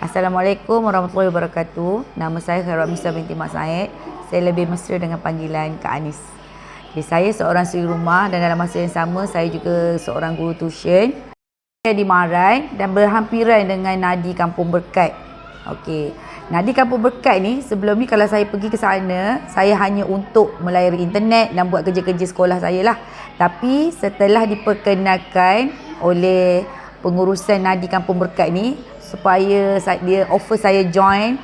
Assalamualaikum warahmatullahi wabarakatuh. Nama saya Khairul Misa binti Mak Said. Saya lebih mesra dengan panggilan Kak Anis. Okay, saya seorang suri rumah dan dalam masa yang sama saya juga seorang guru tuition. Saya di Marai dan berhampiran dengan Nadi Kampung Berkat. Okey. Nadi Kampung Berkat ni sebelum ni kalau saya pergi ke sana, saya hanya untuk melayari internet dan buat kerja-kerja sekolah saya lah. Tapi setelah diperkenalkan oleh pengurusan Nadi Kampung Berkat ni supaya dia offer saya join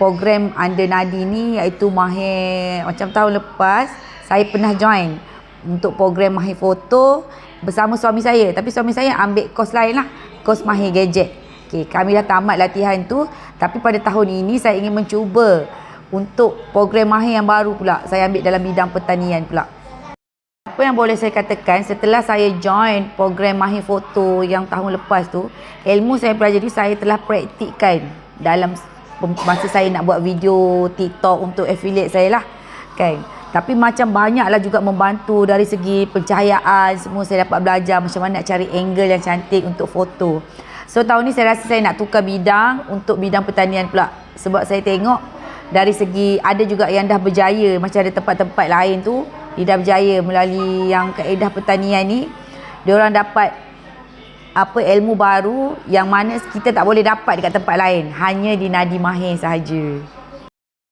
program under Nadi ni iaitu Mahir macam tahun lepas saya pernah join untuk program Mahir Foto bersama suami saya. Tapi suami saya ambil kos lain lah kos Mahir Gadget. Okay, kami dah tamat latihan tu. Tapi pada tahun ini saya ingin mencuba untuk program mahir yang baru pula. Saya ambil dalam bidang pertanian pula apa yang boleh saya katakan setelah saya join program mahir foto yang tahun lepas tu ilmu saya pelajari saya telah praktikkan dalam masa saya nak buat video TikTok untuk affiliate saya lah kan tapi macam banyaklah juga membantu dari segi pencahayaan semua saya dapat belajar macam mana nak cari angle yang cantik untuk foto So tahun ni saya rasa saya nak tukar bidang untuk bidang pertanian pula. Sebab saya tengok dari segi ada juga yang dah berjaya macam ada tempat-tempat lain tu dia dah berjaya melalui yang kaedah pertanian ni dia orang dapat apa ilmu baru yang mana kita tak boleh dapat dekat tempat lain. Hanya di Nadi Mahir sahaja.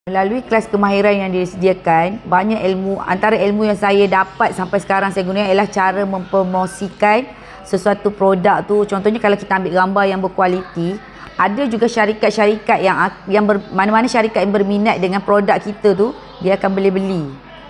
Melalui kelas kemahiran yang disediakan, banyak ilmu antara ilmu yang saya dapat sampai sekarang saya guna ialah cara mempromosikan sesuatu produk tu. Contohnya kalau kita ambil gambar yang berkualiti ada juga syarikat-syarikat yang yang ber, mana-mana syarikat yang berminat dengan produk kita tu dia akan boleh beli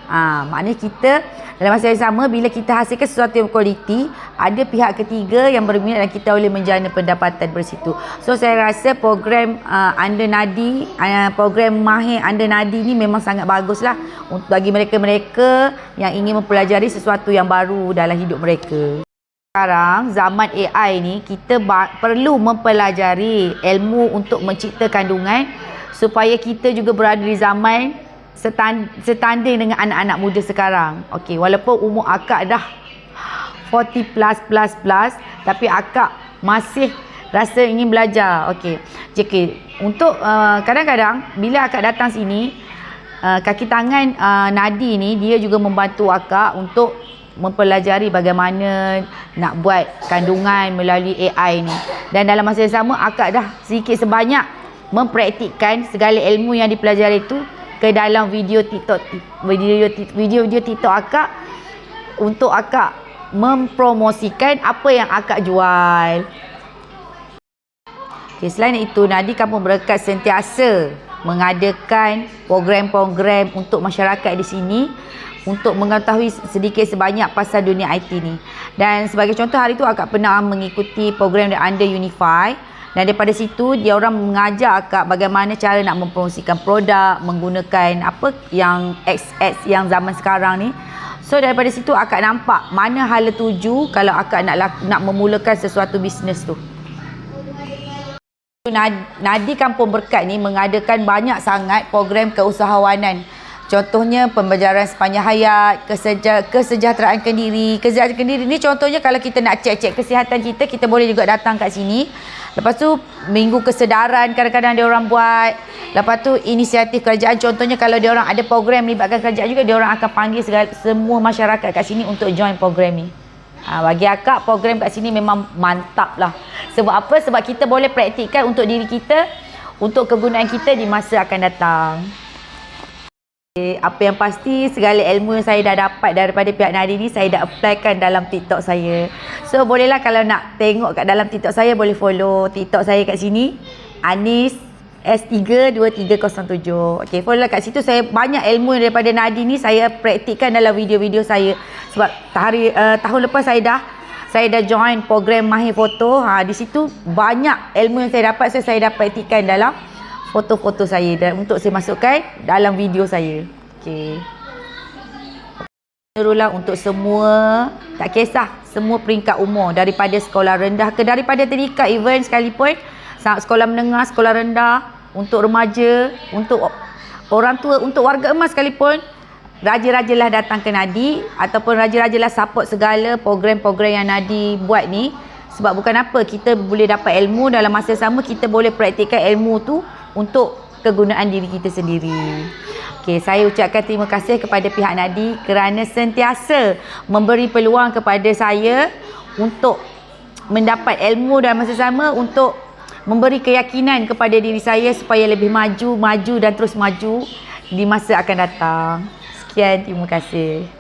ha, maknanya kita dalam masa yang sama bila kita hasilkan sesuatu yang berkualiti ada pihak ketiga yang berminat dan kita boleh menjana pendapatan dari situ. So saya rasa program uh, under Nadi uh, program Mahir under Nadi ni memang sangat bagus lah untuk bagi mereka-mereka yang ingin mempelajari sesuatu yang baru dalam hidup mereka. Sekarang zaman AI ni kita perlu mempelajari ilmu untuk mencipta kandungan supaya kita juga berada di zaman setanding dengan anak-anak muda sekarang. Okey, walaupun umur akak dah 40 plus plus plus tapi akak masih rasa ingin belajar. Okey. Jadi untuk uh, kadang-kadang bila akak datang sini uh, kaki tangan uh, Nadi ni dia juga membantu akak untuk mempelajari bagaimana nak buat kandungan melalui AI ni. Dan dalam masa yang sama akak dah sedikit sebanyak mempraktikkan segala ilmu yang dipelajari itu ke dalam video TikTok video video video TikTok akak untuk akak mempromosikan apa yang akak jual. Okay, selain itu Nadi Kampung Berkat sentiasa mengadakan program-program untuk masyarakat di sini untuk mengetahui sedikit sebanyak pasal dunia IT ni. Dan sebagai contoh hari tu akak pernah mengikuti program Under Unify dan daripada situ dia orang mengajar akak bagaimana cara nak mempromosikan produk menggunakan apa yang XX yang zaman sekarang ni. So daripada situ akak nampak mana hala tuju kalau akak nak nak memulakan sesuatu bisnes tu. Nadi Kampung Berkat ni mengadakan banyak sangat program keusahawanan Contohnya pembelajaran sepanjang hayat, keseja, kesejahteraan kendiri. Kesejahteraan kendiri ni contohnya kalau kita nak cek-cek kesihatan kita, kita boleh juga datang kat sini. Lepas tu minggu kesedaran kadang-kadang dia orang buat. Lepas tu inisiatif kerajaan contohnya kalau dia orang ada program libatkan kerajaan juga dia orang akan panggil segala, semua masyarakat kat sini untuk join program ni. Ha, bagi akak program kat sini memang mantap lah. Sebab apa? Sebab kita boleh praktikkan untuk diri kita, untuk kegunaan kita di masa akan datang. Apa yang pasti segala ilmu yang saya dah dapat daripada pihak Nadi ni saya dah applykan dalam TikTok saya. So bolehlah kalau nak tengok kat dalam TikTok saya boleh follow TikTok saya kat sini. Anis S32307. Okey, follow lah kat situ saya banyak ilmu daripada Nadi ni saya praktikkan dalam video-video saya. Sebab hari uh, tahun lepas saya dah saya dah join program Mahir Foto. Ha di situ banyak ilmu yang saya dapat so saya dah praktikkan dalam foto-foto saya dan untuk saya masukkan dalam video saya. Okey. Menerulah untuk semua, tak kisah, semua peringkat umur daripada sekolah rendah ke daripada terikat event sekalipun, sekolah menengah, sekolah rendah, untuk remaja, untuk orang tua, untuk warga emas sekalipun, raja-rajalah datang ke Nadi ataupun raja-rajalah support segala program-program yang Nadi buat ni Sebab bukan apa, kita boleh dapat ilmu dalam masa sama, kita boleh praktikkan ilmu tu untuk kegunaan diri kita sendiri. Okey, saya ucapkan terima kasih kepada pihak Nadi kerana sentiasa memberi peluang kepada saya untuk mendapat ilmu dalam masa sama untuk memberi keyakinan kepada diri saya supaya lebih maju, maju dan terus maju di masa akan datang. Sekian, terima kasih.